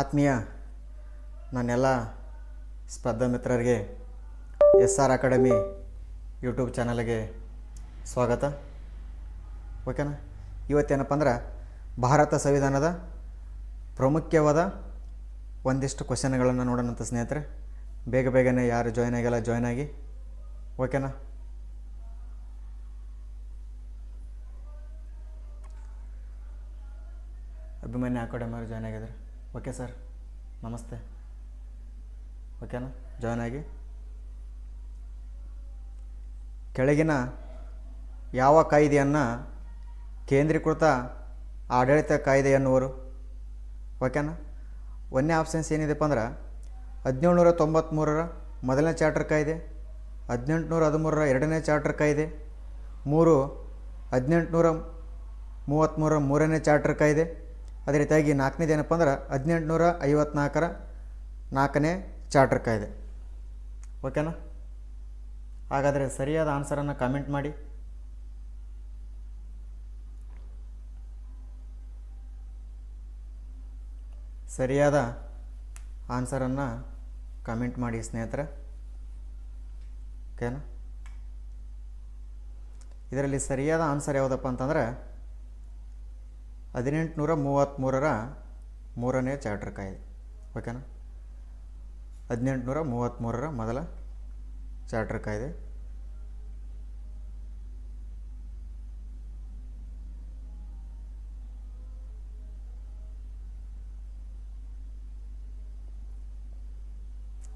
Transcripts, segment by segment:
ಆತ್ಮೀಯ ನನ್ನೆಲ್ಲ ಸ್ಪರ್ಧಾ ಮಿತ್ರರಿಗೆ ಎಸ್ ಆರ್ ಅಕಾಡೆಮಿ ಯೂಟ್ಯೂಬ್ ಚಾನಲ್ಗೆ ಸ್ವಾಗತ. ಓಕೆನಾ? ಇವತ್ತೇನಪ್ಪ ಅಂದ್ರೆ ಭಾರತ ಸಂವಿಧಾನದ ಪ್ರಾಮುಖ್ಯವಾದ ಒಂದಿಷ್ಟು ಕ್ವಶನ್ಗಳನ್ನು ನೋಡೋಣಂತ ಸ್ನೇಹಿತರೆ. ಬೇಗ ಬೇಗನೆ ಯಾರು ಜಾಯ್ನ್ ಆಗಿಲ್ಲ ಜಾಯ್ನ್ ಆಗಿ. ಓಕೆನಾ? ಅಭಿಮನ್ಯು ಅಕಾಡೆಮಿಯವರು ಜಾಯ್ನ್ ಆಗಿದ್ದಾರೆ. Okay sir. ನಮಸ್ತೆ. ಓಕೆನಾ? ಜಾಯ್ನ್ ಆಗಿ. ಕೆಳಗಿನ ಯಾವ ಕಾಯ್ದೆಯನ್ನು ಕೇಂದ್ರೀಕೃತ ಆಡಳಿತ ಕಾಯ್ದೆ ಎನ್ನುವರು? ಓಕೆನಾ? ಒಂದೇ ಆಪ್ಷನ್ಸ್ ಏನಿದೆಪ್ಪ ಅಂದ್ರೆ, ಹದಿನೇಳುನೂರ ತೊಂಬತ್ತ್ಮೂರರ ಮೊದಲನೇ ಚಾರ್ಟರ್ ಕಾಯ್ದೆ, ಹದಿನೆಂಟುನೂರ ಹದಿಮೂರರ ಎರಡನೇ ಚಾರ್ಟರ್ ಕಾಯ್ದೆ, ಮೂರು ಹದಿನೆಂಟುನೂರ ಮೂವತ್ತ್ಮೂರರ ಮೂರನೇ ಚಾರ್ಟರ್ ಕಾಯ್ದೆ ಅದೇ ರೀತಿಯಾಗಿ ನಾಲ್ಕನೇದು ಏನಪ್ಪ ಅಂದ್ರೆ ಹದಿನೆಂಟುನೂರ ಐವತ್ನಾಲ್ಕರ ನಾಲ್ಕನೇ ಚಾರ್ಟರ್ ಕಾಯ್ದೆ. ಓಕೆನಾ ಹಾಗಾದರೆ ಸರಿಯಾದ ಆನ್ಸರನ್ನು ಕಾಮೆಂಟ್ ಮಾಡಿ. ಸರಿಯಾದ ಆನ್ಸರನ್ನು ಕಮೆಂಟ್ ಮಾಡಿ ಸ್ನೇಹಿತರೆ. ಓಕೆನಾ ಇದರಲ್ಲಿ ಸರಿಯಾದ ಆನ್ಸರ್ ಯಾವುದಪ್ಪ ಅಂತಂದರೆ ಹದಿನೆಂಟುನೂರ ಮೂವತ್ತ್ಮೂರರ ಮೂರನೇ ಚಾರ್ಟರ್ ಕಾಯ್ದೆ. ಓಕೆನಾ ಹದಿನೆಂಟುನೂರ ಮೂವತ್ತ್ಮೂರರ ಮೊದಲ ಚಾರ್ಟರ್ ಕಾಯ್ದೆ.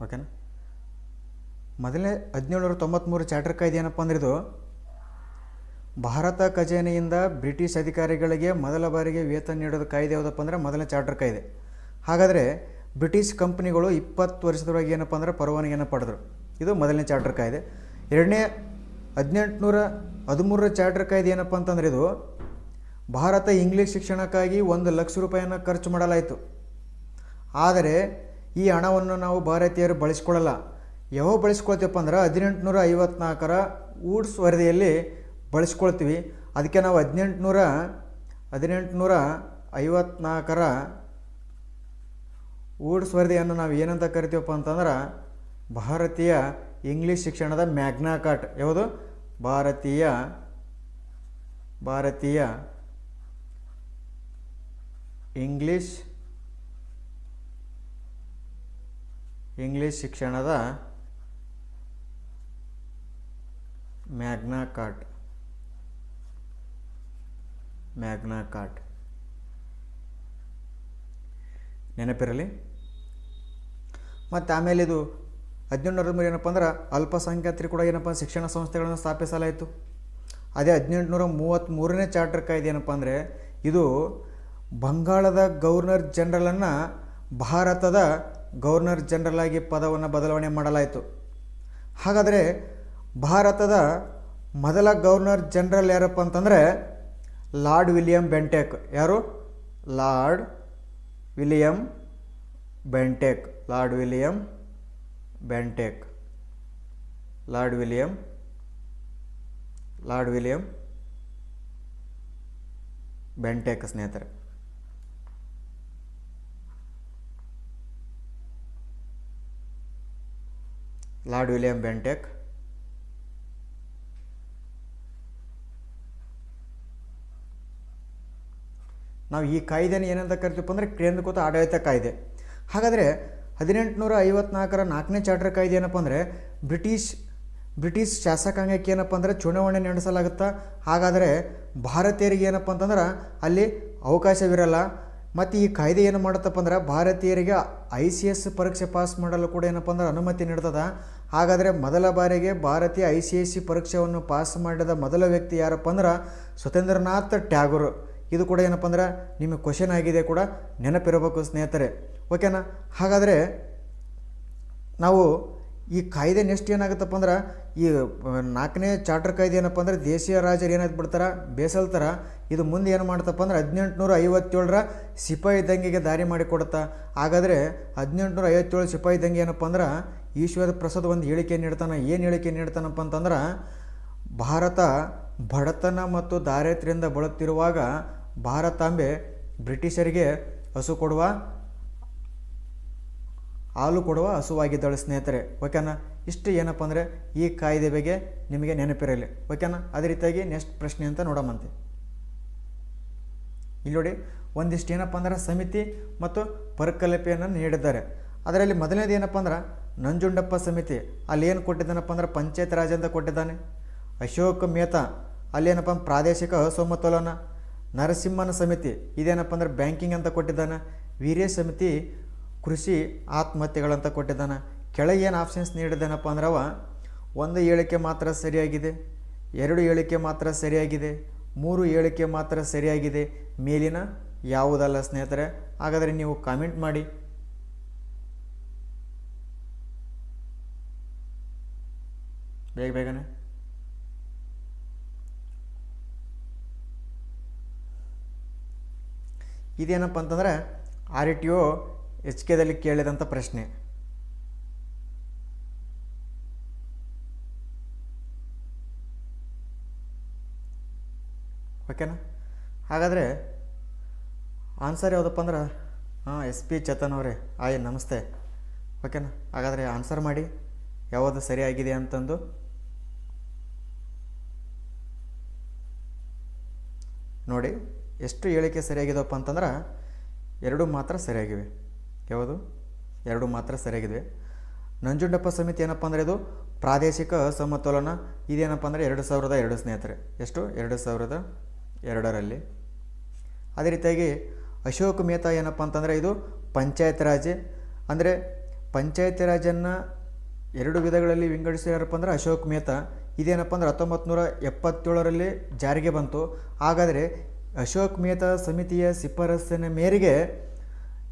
ಓಕೆನಾ ಮೊದಲೇ ಹದಿನೇಳುನೂರ ತೊಂಬತ್ತ್ಮೂರು ಚಾರ್ಟರ್ ಕಾಯ್ದೆ ಏನಪ್ಪ ಅಂದ್ರೆ ಇದು ಭಾರತ ಖಜಾನೆಯಿಂದ ಬ್ರಿಟಿಷ್ ಅಧಿಕಾರಿಗಳಿಗೆ ಮೊದಲ ಬಾರಿಗೆ ವೇತನ ನೀಡೋದು ಕಾಯ್ದೆ ಯಾವುದಪ್ಪ ಅಂದರೆ ಮೊದಲನೇ ಚಾರ್ಟರ್ ಕಾಯ್ದೆ. ಹಾಗಾದರೆ ಬ್ರಿಟಿಷ್ ಕಂಪ್ನಿಗಳು ಇಪ್ಪತ್ತು ವರ್ಷದೊಳಗೆ ಏನಪ್ಪ ಅಂದರೆ ಪರವಾನಗಿಯನ್ನು ಪಡೆದರು. ಇದು ಮೊದಲನೇ ಚಾರ್ಟರ್ ಕಾಯ್ದೆ. ಎರಡನೇ ಹದಿನೆಂಟುನೂರ ಹದಿಮೂರರ ಚಾರ್ಟರ್ ಕಾಯ್ದೆ ಏನಪ್ಪ ಅಂತಂದರೆ ಇದು ಭಾರತ ಇಂಗ್ಲೀಷ್ ಶಿಕ್ಷಣಕ್ಕಾಗಿ ಒಂದು ಲಕ್ಷ ರೂಪಾಯಿಯನ್ನು ಖರ್ಚು ಮಾಡಲಾಯಿತು. ಆದರೆ ಈ ಹಣವನ್ನು ನಾವು ಭಾರತೀಯರು ಬಳಸ್ಕೊಳ್ಳಲ್ಲ. ಯಾವ ಬಳಸ್ಕೊಳ್ತೀವಪ್ಪ ಅಂದ್ರೆ ಹದಿನೆಂಟುನೂರ ಐವತ್ನಾಲ್ಕರ ಊಡ್ಸ್ ವರದಿಯಲ್ಲಿ ಬಳಸ್ಕೊಳ್ತೀವಿ. ಅದಕ್ಕೆ ನಾವು ಹದಿನೆಂಟುನೂರ ಹದಿನೆಂಟುನೂರ ಐವತ್ನಾಲ್ಕರ ಊಡ್ ಸ್ಪರ್ಧೆಯನ್ನು ನಾವು ಏನಂತ ಕರಿತೀವಪ್ಪ ಅಂತಂದ್ರೆ, ಭಾರತೀಯ ಇಂಗ್ಲೀಷ್ ಶಿಕ್ಷಣದ ಮ್ಯಾಗ್ನಾ ಕಾರ್ಟ್ ಯಾವುದು? ಭಾರತೀಯ ಭಾರತೀಯ ಇಂಗ್ಲೀಷ್ ಇಂಗ್ಲೀಷ್ ಶಿಕ್ಷಣದ ಮ್ಯಾಗ್ನಾ ಕಾರ್ಟ್ ಮ್ಯಾಗ್ನಾ ಕಾರ್ಟ್ ನೆನಪಿರಲಿ? ಮತ್ತು ಆಮೇಲೆ ಇದು ಹದಿನೆಂಟುನೂರ ಮೂರು ಏನಪ್ಪ ಅಂದ್ರೆ ಅಲ್ಪಸಂಖ್ಯಾತರಿಗೆ ಕೂಡ ಏನಪ್ಪ ಶಿಕ್ಷಣ ಸಂಸ್ಥೆಗಳನ್ನು ಸ್ಥಾಪಿಸಲಾಯಿತು. ಅದೇ ಹದಿನೆಂಟುನೂರ ಮೂವತ್ತ್ಮೂರನೇ ಚಾರ್ಟರ್ ಕಾಯ್ದೆ ಏನಪ್ಪ ಅಂದರೆ ಇದು ಬಂಗಾಳದ ಗವರ್ನರ್ ಜನರಲನ್ನು ಭಾರತದ ಗವರ್ನರ್ ಜನರಲ್ ಆಗಿ ಪದವನ್ನು ಬದಲಾವಣೆ ಮಾಡಲಾಯಿತು. ಹಾಗಾದರೆ ಭಾರತದ ಮೊದಲ ಗವರ್ನರ್ ಜನರಲ್ ಯಾರಪ್ಪ ಅಂತಂದರೆ ಲಾರ್ಡ್ ವಿಲಿಯಂ ಬೆಂಟೆಕ್ ಯಾರು Lord William Bentinck Lord William Bentinck Lord William Lord William Bentinck ಸ್ನೇಹಿತರೆ ಲಾರ್ಡ್ ವಿಲಿಯಂ ಬೆಂಟೆಕ್ ನಾವು ಈ ಕಾಯ್ದೆನ ಏನಂತ ಕರಿತೀವಪ್ಪ ಅಂದರೆ ಕೇಂದ್ರಕೃತ ಆಡಳಿತ ಕಾಯ್ದೆ. ಹಾಗಾದರೆ ಹದಿನೆಂಟುನೂರ ಐವತ್ನಾಲ್ಕರ ನಾಲ್ಕನೇ ಚಾರ್ಟರ್ ಕಾಯ್ದೆ ಏನಪ್ಪ ಅಂದರೆ ಬ್ರಿಟಿಷ್ ಬ್ರಿಟಿಷ್ ಶಾಸಕಾಂಗಕ್ಕೆ ಏನಪ್ಪ ಅಂದರೆ ಚುನಾವಣೆ ನಡೆಸಲಾಗುತ್ತಾ? ಹಾಗಾದರೆ ಭಾರತೀಯರಿಗೆ ಏನಪ್ಪ ಅಂತಂದ್ರೆ ಅಲ್ಲಿ ಅವಕಾಶವಿರಲ್ಲ. ಮತ್ತು ಈ ಕಾಯ್ದೆ ಏನು ಮಾಡುತ್ತಪ್ಪ ಅಂದ್ರೆ ಭಾರತೀಯರಿಗೆ ಐ ಸಿ ಎಸ್ ಪರೀಕ್ಷೆ ಪಾಸ್ ಮಾಡಲು ಕೂಡ ಏನಪ್ಪ ಅಂದ್ರೆ ಅನುಮತಿ ನೀಡ್ತದ. ಹಾಗಾದರೆ ಮೊದಲ ಬಾರಿಗೆ ಭಾರತೀಯ ಐ ಸಿ ಎಸ್ ಸಿ ಪರೀಕ್ಷೆಯನ್ನು ಪಾಸ್ ಮಾಡಿದ ಮೊದಲ ವ್ಯಕ್ತಿ ಯಾರಪ್ಪ ಅಂದ್ರೆ ಸ್ವತಂತ್ರನಾಥ್ ಟ್ಯಾಗೂರ್. ಇದು ಕೂಡ ಏನಪ್ಪ ಅಂದ್ರೆ ನಿಮಗೆ ಕ್ವಶನ್ ಆಗಿದೆ ಕೂಡ ನೆನಪಿರಬೇಕು ಸ್ನೇಹಿತರೆ. ಓಕೆನಾ ಹಾಗಾದರೆ ನಾವು ಈ ಕಾಯ್ದೆ ನೆಕ್ಸ್ಟ್ ಏನಾಗುತ್ತಪ್ಪ ಅಂದ್ರೆ ಈ ನಾಲ್ಕನೇ ಚಾರ್ಟರ್ ಕಾಯ್ದೆ ಏನಪ್ಪ ಅಂದರೆ ದೇಶೀಯ ರಾಜರು ಬಿಡ್ತಾರೆ? ಬೇಸಲ್ತಾರ ಇದು ಮುಂದೆ ಏನು ಮಾಡ್ತಪ್ಪ ಅಂದ್ರೆ ಹದಿನೆಂಟುನೂರ ಐವತ್ತೇಳರ ಸಿಪಾಯಿ ದಂಗೆಗೆ ದಾರಿ ಮಾಡಿಕೊಡುತ್ತಾ. ಹಾಗಾದರೆ ಹದಿನೆಂಟುನೂರ ಐವತ್ತೇಳು ಸಿಪಾಯಿ ದಂಗೆ ಏನಪ್ಪ ಅಂದ್ರೆ ಈಶ್ವರ ಪ್ರಸಾದ್ ಒಂದು ಹೇಳಿಕೆ ನೀಡ್ತಾನೆ. ಏನು ಹೇಳಿಕೆ ನೀಡ್ತಾನಪ್ಪ ಅಂತಂದ್ರೆ ಭಾರತ ಬಡತನ ಮತ್ತು ದಾರಿದ್ರ್ಯದಿಂದ ಬಳಲುತ್ತಿರುವಾಗ ಭಾರತಾಂಬೆ ಬ್ರಿಟಿಷರಿಗೆ ಹಸು ಕೊಡುವ, ಹಾಲು ಕೊಡುವ ಹಸುವಾಗಿದ್ದಳು ಸ್ನೇಹಿತರೆ. ಓಕೆನಾ? ಇಷ್ಟು ಏನಪ್ಪ ಅಂದರೆ ಈ ಕಾಯ್ದೆ ಬಗ್ಗೆ ನಿಮಗೆ ನೆನಪಿರಲಿ. ಓಕೆನಾ? ಅದೇ ರೀತಿಯಾಗಿ ನೆಕ್ಸ್ಟ್ ಪ್ರಶ್ನೆ ಅಂತ ನೋಡಮಂತೆ ಇಲ್ಲಿ ನೋಡಿ, ಒಂದಿಷ್ಟು ಏನಪ್ಪ ಅಂದ್ರೆ ಸಮಿತಿ ಮತ್ತು ಪರಿಕಲ್ಪನೆಯನ್ನು ನೀಡಿದ್ದಾರೆ. ಅದರಲ್ಲಿ ಮೊದಲನೇದು ಏನಪ್ಪ ಅಂದ್ರೆ ನಂಜುಂಡಪ್ಪ ಸಮಿತಿ. ಅಲ್ಲಿ ಏನು ಕೊಟ್ಟಿದ್ದಾನಪ್ಪ ಅಂದ್ರೆ ಪಂಚಾಯತ್ ರಾಜ್ ಅಂತ ಕೊಟ್ಟಿದ್ದಾನೆ. ಅಶೋಕ್ ಮೇತಾ ಅಲ್ಲೇನಪ್ಪ ಪ್ರಾದೇಶಿಕ ಅಸಮತೋಲನ. ನರಸಿಂಹನ ಸಮಿತಿ, ಇದೇನಪ್ಪ ಅಂದ್ರೆ ಬ್ಯಾಂಕಿಂಗ್ ಅಂತ ಕೊಟ್ಟಿದ್ದಾನೆ. ವೀರ್ಯ ಸಮಿತಿ, ಕೃಷಿ ಆತ್ಮಹತ್ಯೆಗಳಂತ ಕೊಟ್ಟಿದ್ದಾನೆ. ಕೆಳಗೆ ಏನು ಆಪ್ಷನ್ಸ್ ನೀಡಿದ್ದಾನಪ್ಪ ಅಂದ್ರೆ ಅವ, ಒಂದು ಹೇಳಿಕೆ ಮಾತ್ರ ಸರಿಯಾಗಿದೆ, ಎರಡು ಹೇಳಿಕೆ ಮಾತ್ರ ಸರಿಯಾಗಿದೆ, ಮೂರು ಹೇಳಿಕೆ ಮಾತ್ರ ಸರಿಯಾಗಿದೆ. ಮೇಲಿನ ಯಾವುದಲ್ಲ ಸ್ನೇಹಿತರೆ, ಹಾಗಾದರೆ ನೀವು ಕಾಮೆಂಟ್ ಮಾಡಿ. ಬೇಗ ಬೇಗನೆ. ಇದೇನಪ್ಪ ಅಂತಂದರೆ ಆರ್ ಟಿ ಒ ಎಚ್ ಕೆದಲ್ಲಿ ಕೇಳಿದಂಥ ಪ್ರಶ್ನೆ. ಓಕೆನಾ? ಹಾಗಾದರೆ ಆನ್ಸರ್ ಯಾವುದಪ್ಪ ಅಂದ್ರೆ ಹಾಂ ಎಸ್ ಪಿ ಚೇತನ್ ಅವರೇ. ಆಯ್ ನಮಸ್ತೆ. ಓಕೆನಾ? ಹಾಗಾದರೆ ಆನ್ಸರ್ ಮಾಡಿ. ಯಾವುದು ಸರಿಯಾಗಿದೆ ಅಂತಂದು. ನೋಡಿ. ಎಷ್ಟು ಹೇಳಿಕೆ ಸರಿಯಾಗಿದವಪ್ಪ ಅಂತಂದ್ರೆ ಎರಡು ಮಾತ್ರ ಸರಿಯಾಗಿವೆ. ಯಾವುದು? ಎರಡು ಮಾತ್ರ ಸರಿಯಾಗಿವೆ ನಂಜುಂಡಪ್ಪ ಸಮಿತಿ ಏನಪ್ಪ ಅಂದರೆ ಇದು ಪ್ರಾದೇಶಿಕ ಅಸಮತೋಲನ ಇದೇನಪ್ಪ ಅಂದರೆ ಎರಡು ಸಾವಿರದ ಎರಡು ಸ್ನೇಹಿತರೆ. ಎಷ್ಟು? ಎರಡು ಸಾವಿರದ ಎರಡರಲ್ಲಿ. ಅದೇ ರೀತಿಯಾಗಿ ಅಶೋಕ್ ಮೇಹತಾ ಏನಪ್ಪ ಅಂತಂದರೆ ಇದು ಪಂಚಾಯತ್ ರಾಜ್. ಅಂದರೆ ಪಂಚಾಯತ್ ರಾಜನ್ನು ಎರಡು ವಿಧಗಳಲ್ಲಿ ವಿಂಗಡಿಸಿದಾರಪ್ಪ ಅಂದರೆ ಅಶೋಕ್ ಮೇಹತಾ. ಇದೇನಪ್ಪ ಅಂದರೆ ಹತ್ತೊಂಬತ್ತು ನೂರ ಎಪ್ಪತ್ತೇಳರಲ್ಲಿ ಜಾರಿಗೆ ಬಂತು. ಹಾಗಾದರೆ ಅಶೋಕ್ ಮೇಹತಾ ಸಮಿತಿಯ ಶಿಫಾರಸ್ಸಿನ ಮೇರೆಗೆ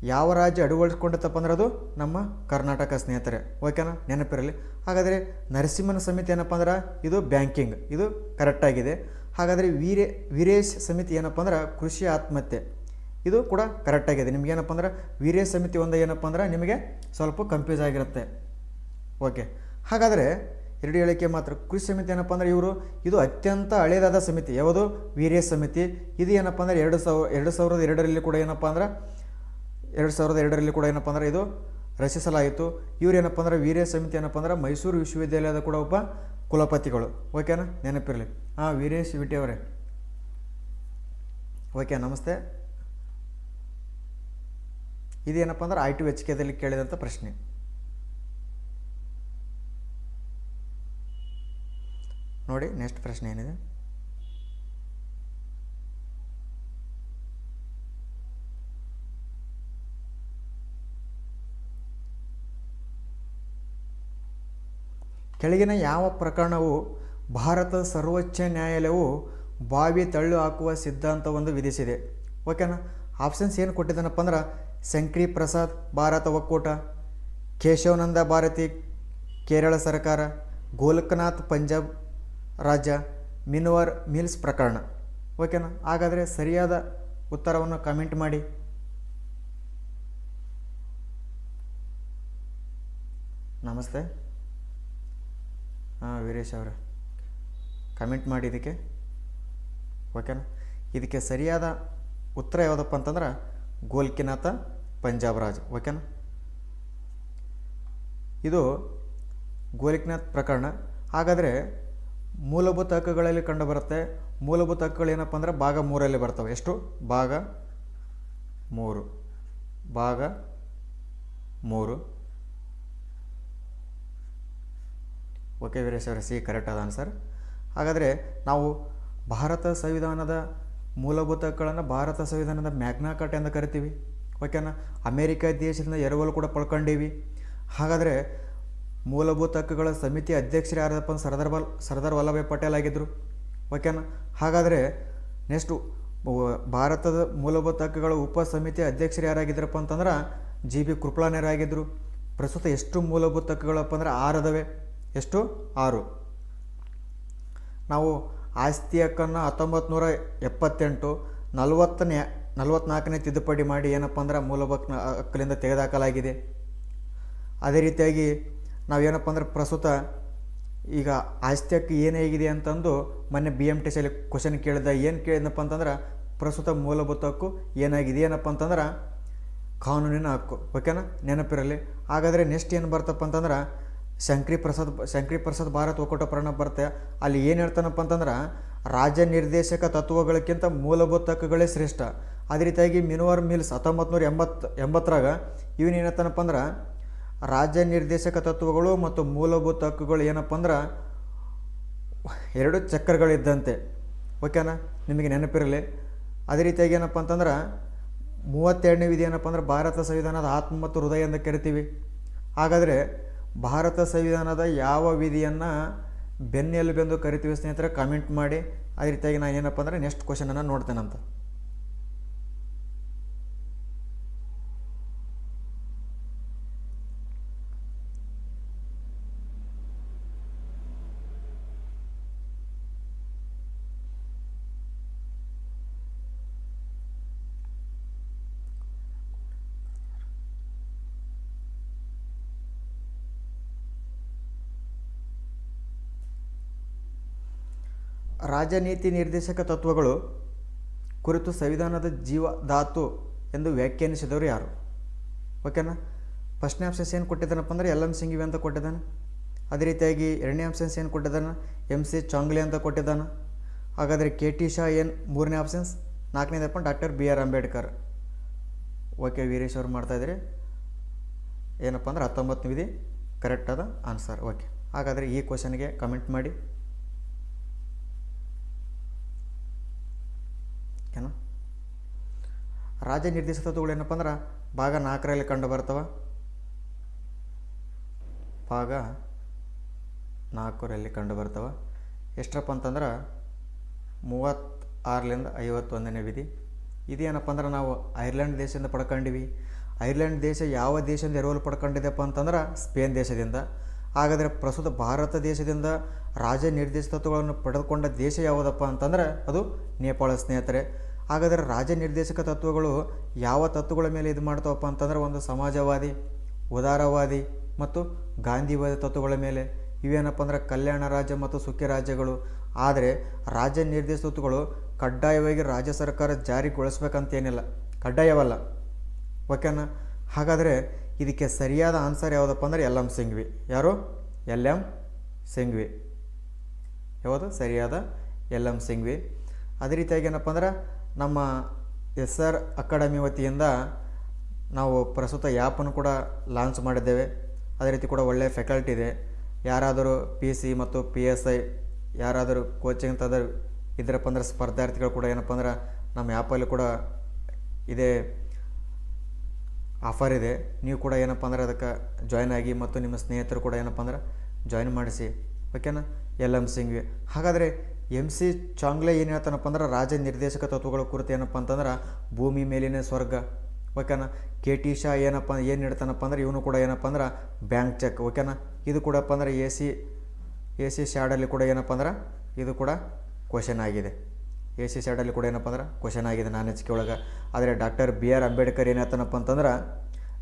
ಯಾವ ರಾಜ್ಯ ಅಳವಡಿಸ್ಕೊಂಡಿತ್ತಪ್ಪ ಅಂದ್ರೆ ಅದು ನಮ್ಮ ಕರ್ನಾಟಕ ಸ್ನೇಹಿತರೆ. ಓಕೆನಾ? ನೆನಪಿರಲಿ. ಹಾಗಾದರೆ ನರಸಿಂಹನ ಸಮಿತಿ ಏನಪ್ಪ ಅಂದ್ರೆ ಇದು ಬ್ಯಾಂಕಿಂಗ್. ಇದು ಕರೆಕ್ಟಾಗಿದೆ ಹಾಗಾದರೆ ವೀರೇ, ವೀರೇಶ್ ಸಮಿತಿ ಏನಪ್ಪ ಅಂದ್ರೆ ಕೃಷಿ ಆತ್ಮಹತ್ಯೆ. ಇದು ಕೂಡ ಕರೆಕ್ಟಾಗಿದೆ ನಿಮ್ಗೆ ಏನಪ್ಪ ಅಂದ್ರೆ ವೀರೇಶ್ ಸಮಿತಿ ಒಂದು ಏನಪ್ಪ ಅಂದ್ರೆ ನಿಮಗೆ ಸ್ವಲ್ಪ ಕನ್ಫ್ಯೂಸ್ ಆಗಿರುತ್ತೆ. ಓಕೆ. ಹಾಗಾದರೆ ಎರಡು ಹೇಳಿಕೆ ಮಾತ್ರ. ಕೃಷಿ ಸಮಿತಿ ಏನಪ್ಪ ಅಂದರೆ ಇವರು, ಇದು ಅತ್ಯಂತ ಹಳೆಯದಾದ ಸಮಿತಿ. ಯಾವುದು? ವೀರ್ಯ ಸಮಿತಿ. ಇದು ಏನಪ್ಪ ಅಂದರೆ ಎರಡು ಸಾವಿರ ಎರಡು ಸಾವಿರದ ಎರಡರಲ್ಲಿ ಕೂಡ ಏನಪ್ಪ ಅಂದ್ರೆ, ಎರಡು ಸಾವಿರದ ಎರಡರಲ್ಲಿ ಕೂಡ ಏನಪ್ಪ ಅಂದರೆ ಇದು ರಚಿಸಲಾಯಿತು. ಇವ್ರು ಏನಪ್ಪ ಅಂದರೆ ವೀರ್ಯ ಸಮಿತಿ ಏನಪ್ಪ ಅಂದ್ರೆ ಮೈಸೂರು ವಿಶ್ವವಿದ್ಯಾಲಯದ ಕೂಡ ಒಬ್ಬ ಕುಲಪತಿಗಳು. ಓಕೆನಾ? ನೆನಪಿರಲಿ. ಹಾಂ ವೀರೇಶ್ ವಿಟಿ ಅವರೇ. ಓಕೆ ನಮಸ್ತೆ. ಇದೇನಪ್ಪ ಅಂದ್ರೆ ಐ ಟು ಎಚ್ ಕೆದಲ್ಲಿ ಕೇಳಿದಂಥ ಪ್ರಶ್ನೆ. ನೋಡಿ ನೆಕ್ಸ್ಟ್ ಪ್ರಶ್ನೆ ಏನಿದೆ? ಕೆಳಗಿನ ಯಾವ ಪ್ರಕರಣವು ಭಾರತದ ಸರ್ವೋಚ್ಚ ನ್ಯಾಯಾಲಯವು ಬಾವಿ ತಳ್ಳು ಹಾಕುವ ಸಿದ್ಧಾಂತವೊಂದು ವಿಧಿಸಿದೆ? ಓಕೆನಾ ಆಪ್ಷನ್ಸ್ ಏನು ಕೊಟ್ಟಿದ್ದಾನಪ್ಪ ಅಂದ್ರೆ ಶಂಕ್ರಿ ಪ್ರಸಾದ್ ಭಾರತ ಒಕ್ಕೂಟ ಕೇಶವನಂದ ಭಾರತಿ ಕೇರಳ ಸರ್ಕಾರ, ಗೋಲಕನಾಥ್ ಪಂಜಾಬ್ ರಾಜ್ಯ ಮಿನ್ವರ್ ಮಿಲ್ಸ್ ಪ್ರಕರಣ. ಓಕೆನಾ ಹಾಗಾದರೆ ಸರಿಯಾದ ಉತ್ತರವನ್ನು ಕಮೆಂಟ್ ಮಾಡಿ. ನಮಸ್ತೆ. ಹಾಂ, ವೀರೇಶ್ ಅವರ. ಕಮೆಂಟ್ ಮಾಡಿ ಇದಕ್ಕೆ. ಓಕೆನಾ ಇದಕ್ಕೆ ಸರಿಯಾದ ಉತ್ತರ ಯಾವುದಪ್ಪ ಅಂತಂದ್ರೆ ಗೋಲ್ಕಿನಾಥ ಪಂಜಾಬ್ ರಾಜ್ ಓಕೆನಾ ಇದು ಗೋಲಿಕ್ನಾಥ್ ಪ್ರಕರಣ. ಹಾಗಾದರೆ ಮೂಲಭೂತ ಹಕ್ಕುಗಳಲ್ಲಿ ಕಂಡುಬರುತ್ತೆ. ಮೂಲಭೂತ ಹಕ್ಕುಗಳು ಏನಪ್ಪ ಅಂದರೆ ಭಾಗ ಮೂರಲ್ಲಿ ಬರ್ತವೆ. ಎಷ್ಟು? ಭಾಗ ಮೂರು. ಭಾಗ ಮೂರು. ಓಕೆ ವೀರೇಶ್ ಅವರ ಸಿ ಕರೆಕ್ಟ್ ಅದ ಆನ್ಸರ್. ಹಾಗಾದರೆ ನಾವು ಭಾರತ ಸಂವಿಧಾನದ ಮೂಲಭೂತ ಹಕ್ಕುಗಳನ್ನು ಭಾರತ ಸಂವಿಧಾನದ ಮ್ಯಾಗ್ನಾ ಕಾರ್ಟ್ ಎಂದು ಕರಿತೀವಿ. ಓಕೆನಾ? ಅಮೇರಿಕ ದೇಶದಿಂದ ಎರವಲು ಕೂಡ ಪಡ್ಕೊಂಡೀವಿ. ಹಾಗಾದರೆ ಮೂಲಭೂತ ಹಕ್ಕುಗಳ ಸಮಿತಿ ಅಧ್ಯಕ್ಷರು ಯಾರಪ್ಪ ಅಂದ್ರೆ ಸರ್ದಾರ್ ಬಲ್ ಸರ್ದಾರ್ ವಲ್ಲಭಾಯ್ ಪಟೇಲ್ ಆಗಿದ್ದರು. ಓಕೆನಾ ಹಾಗಾದರೆ ನೆಕ್ಸ್ಟು ಭಾರತದ ಮೂಲಭೂತ ಹಕ್ಕುಗಳ ಉಪ ಸಮಿತಿ ಅಧ್ಯಕ್ಷರು ಯಾರಾಗಿದ್ದರಪ್ಪ ಅಂತಂದ್ರೆ ಜಿ ಬಿ ಕೃಪಲಾನೇರಾಗಿದ್ದರು ಪ್ರಸ್ತುತ ಎಷ್ಟು ಮೂಲಭೂತ ಹಕ್ಕುಗಳಪ್ಪ ಅಂದ್ರೆ ಆರು ಅದಾವೆ. ಎಷ್ಟು? ಆರು. ನಾವು ಆಸ್ತಿ ಹಕ್ಕನ್ನು ಹತ್ತೊಂಬತ್ತು ನೂರ ಎಪ್ಪತ್ತೆಂಟು ನಲವತ್ತನೇ, ನಲವತ್ನಾಲ್ಕನೇ ತಿದ್ದುಪಡಿ ಮಾಡಿ ಏನಪ್ಪ ಅಂದ್ರೆ ಮೂಲಭೂತ ಹಕ್ಕಲಿಂದ ತೆಗೆದುಹಾಕಲಾಗಿದೆ. ಅದೇ ರೀತಿಯಾಗಿ ನಾವೇನಪ್ಪ ಅಂದ್ರೆ ಪ್ರಸ್ತುತ ಈಗ ಆಸ್ತಿಯಕ್ಕೆ ಏನಾಗಿದೆ ಅಂತಂದು ಮೊನ್ನೆ ಬಿ ಎಂ ಟಿ ಸಿಯಲ್ಲಿ ಕ್ವಶನ್ ಕೇಳಿದ, ಏನು ಕೇಳಿದ್ನಪ್ಪ ಅಂತಂದ್ರೆ ಪ್ರಸ್ತುತ ಮೂಲಭೂತ ಹಕ್ಕು ಏನಾಗಿದೆ, ಏನಪ್ಪ ಅಂತಂದ್ರೆ ಕಾನೂನಿನ ಹಕ್ಕು ಓಕೆನಾ ನೆನಪಿರಲಿ. ಹಾಗಾದರೆ ನೆಕ್ಸ್ಟ್ ಏನು ಬರ್ತಪ್ಪ ಅಂತಂದ್ರೆ ಶಂಕರಿ ಪ್ರಸಾದ್ ಶಂಕರಿ ಪ್ರಸಾದ್ ಭಾರತ್ ಒಕ್ಕೂಟ ಪ್ರಣ ಬರುತ್ತೆ. ಅಲ್ಲಿ ಏನು ಹೇಳ್ತಾನಪ್ಪ ಅಂತಂದ್ರೆ ರಾಜ್ಯ ನಿರ್ದೇಶಕ ತತ್ವಗಳಕ್ಕಿಂತ ಮೂಲಭೂತ ಹಕ್ಕುಗಳೇ ಶ್ರೇಷ್ಠ. ಅದೇ ರೀತಿಯಾಗಿ ಮಿನುವರ್ ಮಿಲ್ಸ್ ಹತ್ತೊಂಬತ್ತು ನೂರ ಎಂಬತ್ತು, ಎಂಬತ್ತರಾಗ ಏನು ಹೇಳ್ತಾನಪ್ಪ ಅಂದ್ರೆ ರಾಜ್ಯ ನಿರ್ದೇಶಕ ತತ್ವಗಳು ಮತ್ತು ಮೂಲಭೂತ ಹಕ್ಕುಗಳು ಏನಪ್ಪ ಅಂದ್ರೆ ಎರಡು ಚಕ್ರಗಳಿದ್ದಂತೆ. ಓಕೆನಾ ನಿಮಗೆ ನೆನಪಿರಲಿ. ಅದೇ ರೀತಿಯಾಗಿ ಏನಪ್ಪ ಅಂತಂದ್ರೆ ಮೂವತ್ತೆರಡನೇ ವಿಧಿ ಏನಪ್ಪ ಅಂದ್ರೆ ಭಾರತ ಸಂವಿಧಾನದ ಆತ್ಮ ಮತ್ತು ಹೃದಯ ಎಂದು ಕರಿತೀವಿ. ಹಾಗಾದರೆ ಭಾರತ ಸಂವಿಧಾನದ ಯಾವ ವಿಧಿಯನ್ನು ಬೆನ್ನೆಲುಬೆಂದು ಕರಿತೀವಿ ಸ್ನೇಹಿತರೆ ಕಮೆಂಟ್ ಮಾಡಿ. ಅದೇ ರೀತಿಯಾಗಿ ನಾನು ಏನಪ್ಪ ಅಂದರೆ ನೆಕ್ಸ್ಟ್ ಕ್ವಶನನ್ನು ನೋಡ್ತೇನಂತ. ರಾಜನೀತಿ ನಿರ್ದೇಶಕ ತತ್ವಗಳು ಕುರಿತು ಸಂವಿಧಾನದ ಜೀವಧಾತು ಎಂದು ವ್ಯಾಖ್ಯಾನಿಸಿದವರು ಯಾರು? ಓಕೆನಾ ಫಸ್ಟ್ನೇ ಆಪ್ಷನ್ಸ್ ಏನು ಕೊಟ್ಟಿದ್ದಾನಪ್ಪ ಅಂದರೆ ಎಲ್ ಎಂ ಸಿಂಗಿವಿ ಅಂತ ಕೊಟ್ಟಿದ್ದಾನೆ. ಅದೇ ರೀತಿಯಾಗಿ ಎರಡನೇ ಆಪ್ಷನ್ಸ್ ಏನು ಕೊಟ್ಟಿದ್ದಾನೆ? ಎಂ ಸಿ ಚಾಂಗ್ಲಿ ಅಂತ ಕೊಟ್ಟಿದ್ದಾನೆ. ಹಾಗಾದರೆ ಕೆ ಟಿ ಶಾ ಏನು ಮೂರನೇ options ನಾಲ್ಕನೇದಪ್ಪ doctor B R Ambedkar. Okay Veeresh ಅವ್ರು ಮಾಡ್ತಾಯಿದ್ರಿ ಏನಪ್ಪ ಅಂದ್ರೆ ಹತ್ತೊಂಬತ್ತು ವಿಧಿ ಕರೆಕ್ಟ್ ಅದ ಆನ್ಸರ್ ಓಕೆ ಹಾಗಾದರೆ ಈ ಕ್ವಶನ್ಗೆ ಕಮೆಂಟ್ ಮಾಡಿ. ಓಕೆನಾ ರಾಜ್ಯ ನಿರ್ದೇಶಿತ ಏನಪ್ಪ ಅಂದ್ರೆ, ಭಾಗ ನಾಲ್ಕರಲ್ಲಿ ಕಂಡು ಬರ್ತವೆ. ಭಾಗ ನಾಲ್ಕರಲ್ಲಿ ಕಂಡು ಬರ್ತವೆ. ಎಷ್ಟಪ್ಪ ಅಂತಂದ್ರೆ, ಮೂವತ್ತಾರರಿಂದ ಐವತ್ತೊಂದನೇ ವಿಧಿ. ಇದೇನಪ್ಪ ಅಂದ್ರೆ, ನಾವು ಐರ್ಲೆಂಡ್ ದೇಶದಿಂದ ಪಡ್ಕೊಂಡಿವಿ. ಐರ್ಲೆಂಡ್ ದೇಶ ಯಾವ ದೇಶದಿಂದ ಎರವಲು ಪಡ್ಕೊಂಡಿದೆಪ್ಪ ಅಂತಂದ್ರೆ, ಸ್ಪೇನ್ ದೇಶದಿಂದ. ಹಾಗಾದರೆ ಪ್ರಸ್ತುತ ಭಾರತ ದೇಶದಿಂದ ರಾಜ ನಿರ್ದೇಶ ತತ್ವಗಳನ್ನು ಪಡೆದುಕೊಂಡ ದೇಶ ಯಾವುದಪ್ಪ ಅಂತಂದ್ರೆ, ಅದು ನೇಪಾಳ ಸ್ನೇಹಿತರೆ. ಹಾಗಾದರೆ ರಾಜ ನಿರ್ದೇಶಕ ತತ್ವಗಳು ಯಾವ ತತ್ವಗಳ ಮೇಲೆ ಇದು ಮಾಡ್ತಾವಪ್ಪ ಅಂತಂದ್ರೆ ಒಂದು ಸಮಾಜವಾದಿ, ಉದಾರವಾದಿ ಮತ್ತು ಗಾಂಧಿವಾದಿ ತತ್ವಗಳ ಮೇಲೆ. ಇವೇನಪ್ಪ ಅಂದ್ರೆ ಕಲ್ಯಾಣ ರಾಜ್ಯ ಮತ್ತು ಸುಖಿ ರಾಜ್ಯಗಳು. ಆದರೆ ರಾಜ್ಯ ನಿರ್ದೇಶಕತ್ವಗಳು ಕಡ್ಡಾಯವಾಗಿ ರಾಜ್ಯ ಸರ್ಕಾರ ಜಾರಿಗೊಳಿಸ್ಬೇಕಂತೇನಿಲ್ಲ. ಕಡ್ಡಾಯವಲ್ಲ. ಓಕೆನಾ ಹಾಗಾದರೆ ಇದಕ್ಕೆ ಸರಿಯಾದ ಆನ್ಸರ್ ಯಾವುದಪ್ಪ ಅಂದರೆ ಎಲ್ ಎಂ ಸಿಂಘ್ವಿ. ಯಾರು? L M Singhvi. ಯಾವುದು? ಸರಿಯಾದ ಎಲ್ ಎಂ ಸಿಂಘ್ವಿ. ಅದೇ ರೀತಿಯಾಗಿ ಏನಪ್ಪ ಅಂದ್ರೆ ನಮ್ಮ ಎಸ್ ಆರ್ ಅಕಾಡೆಮಿ ವತಿಯಿಂದ ನಾವು ಪ್ರಸ್ತುತ ಆ್ಯಪನ್ನು ಕೂಡ ಲಾಂಚ್ ಮಾಡಿದ್ದೇವೆ. ಅದೇ ರೀತಿ ಕೂಡ ಒಳ್ಳೆಯ ಫ್ಯಾಕಲ್ಟಿ ಇದೆ. ಯಾರಾದರೂ ಪಿ ಸಿ ಮತ್ತು ಪಿ ಎಸ್ ಐ ಯಾರಾದರೂ ಕೋಚಿಂಗ್ ಅಂತಂದ್ರೆ ಇದ್ರಪ್ಪ ಅಂದ್ರೆ ಸ್ಪರ್ಧಾರ್ಥಿಗಳು ಕೂಡ ಏನಪ್ಪ ಅಂದ್ರೆ ನಮ್ಮ ಆ್ಯಪಲ್ಲಿ ಕೂಡ ಇದೇ ಆಫರ್ ಇದೆ. ನೀವು ಕೂಡ ಏನಪ್ಪ ಅಂದ್ರೆ ಅದಕ್ಕೆ ಜಾಯ್ನ್ ಆಗಿ ಮತ್ತು ನಿಮ್ಮ ಸ್ನೇಹಿತರು ಕೂಡ ಏನಪ್ಪ ಅಂದ್ರೆ ಜಾಯ್ನ್ ಮಾಡಿಸಿ. ಓಕೆನಾ ಎಲ್ ಎಂ ಸಿಂಗ್ವಿ ಹಾಗಾದರೆ ಎಂ ಸಿ ಚಾಂಗ್ಲೆ ಏನು ಹೇಳ್ತಾನಪ್ಪ ಅಂದ್ರೆ ರಾಜ ನಿರ್ದೇಶಕ ತತ್ವಗಳ ಕುರಿತು ಏನಪ್ಪ ಅಂತಂದ್ರೆ ಭೂಮಿ ಮೇಲಿನ ಸ್ವರ್ಗ. ಓಕೆನಾ ಕೆ ಟಿ ಶಾ ಏನಪ್ಪ ಏನು ಹೇಳ್ತಾನಪ್ಪ ಅಂದ್ರೆ ಇವನು ಕೂಡ ಏನಪ್ಪ ಅಂದ್ರೆ ಬ್ಯಾಂಕ್ ಚೆಕ್. ಓಕೆನಾ ಇದು ಕೂಡಪ್ಪ ಅಂದ್ರೆ ಎ ಸಿ ಎ ಸಿ ಶ್ಯಾಡಲ್ಲಿ ಕೂಡ ಏನಪ್ಪ ಅಂದ್ರೆ ಇದು ಕೂಡ ಕ್ವಶನ್ ಆಗಿದೆ. ಎ ಸಿ ಶಾಡಲ್ಲಿ ಕೂಡ ಏನಪ್ಪ ಅಂದ್ರೆ ಕ್ವಶನ್ ಆಗಿದೆ ನಾನು ಹೆಚ್ಚಿಗೆ ಒಳಗೆ. ಆದರೆ ಡಾಕ್ಟರ್ ಬಿ ಆರ್ ಅಂಬೇಡ್ಕರ್ ಏನು ಹೇಳ್ತಾನಪ್ಪ ಅಂತಂದ್ರೆ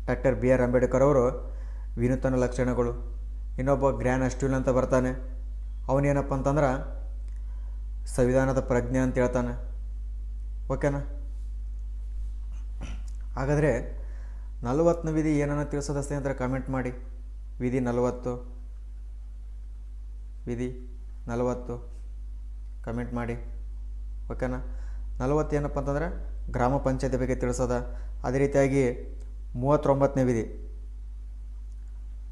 ಡಾಕ್ಟರ್ ಬಿ ಆರ್ ಅಂಬೇಡ್ಕರ್ ಅವರು ವಿನೂತನ ಲಕ್ಷಣಗಳು. ಇನ್ನೊಬ್ಬ ಗ್ರ್ಯಾನ್ ಅಸ್ಟ್ಯೂಲ್ ಅಂತ ಬರ್ತಾನೆ. ಅವನೇನಪ್ಪ ಅಂತಂದ್ರೆ ಸಂವಿಧಾನದ ಪ್ರಜ್ಞೆ ಅಂತ ಹೇಳ್ತಾನೆ. ಓಕೆನಾ? ಹಾಗಾದರೆ ನಲವತ್ತನ ವಿಧಿ ಏನನ್ನು ತಿಳಿಸೋದ ಸ್ನೇಹಿತರೆ ಕಮೆಂಟ್ ಮಾಡಿ. ವಿಧಿ ನಲವತ್ತು. ವಿಧಿ ನಲವತ್ತು. ಕಮೆಂಟ್ ಮಾಡಿ. ಓಕೆನಾ? ನಲವತ್ತು ಏನಪ್ಪ ಅಂತಂದರೆ ಗ್ರಾಮ ಪಂಚಾಯತಿ ಬಗ್ಗೆ ತಿಳಿಸೋದ. ಅದೇ ರೀತಿಯಾಗಿ ಮೂವತ್ತೊಂಬತ್ತನೇ ವಿಧಿ.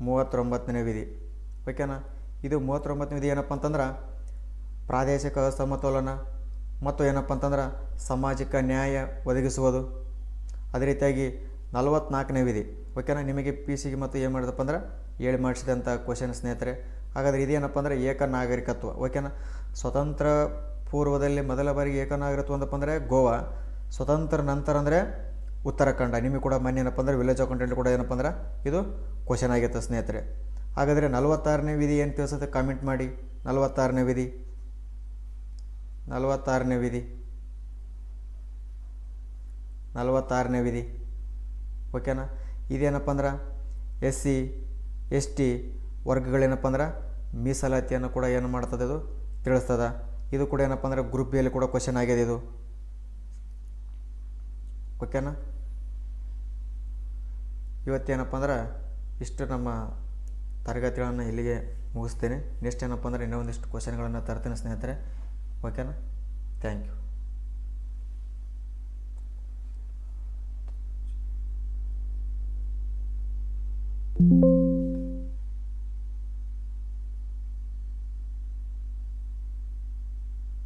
ಮೂವತ್ತೊಂಬತ್ತನೇ ವಿಧಿ. ಓಕೆನಾ? ಇದು ಮೂವತ್ತೊಂಬತ್ತನೇ ವಿಧಿ ಏನಪ್ಪ ಅಂತಂದ್ರೆ ಪ್ರಾದೇಶಿಕ ಅಸಮತೋಲನ ಮತ್ತು ಏನಪ್ಪ ಅಂತಂದ್ರೆ ಸಾಮಾಜಿಕ ನ್ಯಾಯ ಒದಗಿಸುವುದು. ಅದೇ ರೀತಿಯಾಗಿ ನಲವತ್ನಾಲ್ಕನೇ ವಿಧಿ. ಓಕೆನಾ ನಿಮಗೆ ಪಿ ಸಿಗೆ ಮತ್ತು ಏನು ಮಾಡಿದಪ್ಪ ಅಂದ್ರೆ ಹೇಳಿ ಮಾಡಿಸಿದಂಥ ಕ್ವಶನ್ ಸ್ನೇಹಿತರೆ. ಹಾಗಾದರೆ ಇದೇನಪ್ಪ ಅಂದರೆ ಏಕ ನಾಗರಿಕತ್ವ. ಓಕೆನಾ ಸ್ವತಂತ್ರ ಪೂರ್ವದಲ್ಲಿ ಮೊದಲ ಬಾರಿಗೆ ಏಕ ನಾಗರಿಕತ್ವ ಅಂದಪ್ಪ ಅಂದರೆ ಗೋವಾ. ಸ್ವತಂತ್ರ ನಂತರ ಅಂದರೆ ಉತ್ತರಾಖಂಡ. ನಿಮಗೆ ಕೂಡ ಮೊನ್ನೆ ಏನಪ್ಪ ಅಂದರೆ ವಿಲೇಜ್ ಅಕೌಂಟೆಂಟ್ ಕೂಡ ಏನಪ್ಪ ಅಂದ್ರೆ ಇದು ಕ್ವಶನ್ ಆಗಿತ್ತು ಸ್ನೇಹಿತರೆ. ಹಾಗಾದರೆ ನಲವತ್ತಾರನೇ ವಿಧಿ ಏನು ತಿಳಿಸುತ್ತೆ? ಕಾಮೆಂಟ್ ಮಾಡಿ. ನಲವತ್ತಾರನೇ ವಿಧಿ. ನಲವತ್ತಾರನೇ ವಿಧಿ. ನಲವತ್ತಾರನೇ ವಿಧಿ. ಓಕೆನಾ? ಇದೇನಪ್ಪ ಅಂದ್ರೆ? ಎಸ್ ಸಿ ಎಸ್ ಟಿ ವರ್ಗಗಳೇನಪ್ಪ ಅಂದ್ರೆ? ಮೀಸಲಾತಿಯನ್ನು ಕೂಡ ಏನು ಮಾಡ್ತದೆ ಅದು? ತಿಳಿಸ್ತದೆ. ಇದು ಕೂಡ ಏನಪ್ಪ ಅಂದ್ರೆ? ಗ್ರೂಪ್ ಬಿಯಲ್ಲಿ ಕೂಡ ಕ್ವಶನ್ ಆಗಿದೆ ಇದು. ಓಕೆನಾ? ಇವತ್ತೇನಪ್ಪ ಅಂದ್ರೆ? ಇಷ್ಟು ನಮ್ಮ ತರಗತಿಗಳನ್ನು ಇಲ್ಲಿಗೆ ಮುಗಿಸ್ತೇನೆ. ನೆಕ್ಸ್ಟ್ ಏನಪ್ಪ ಅಂದರೆ? ಇನ್ನೊಂದಿಷ್ಟು ಕ್ವಶನ್ಗಳನ್ನು ತರ್ತೇನೆ ಸ್ನೇಹಿತರೆ. ఓకేనా? Thank you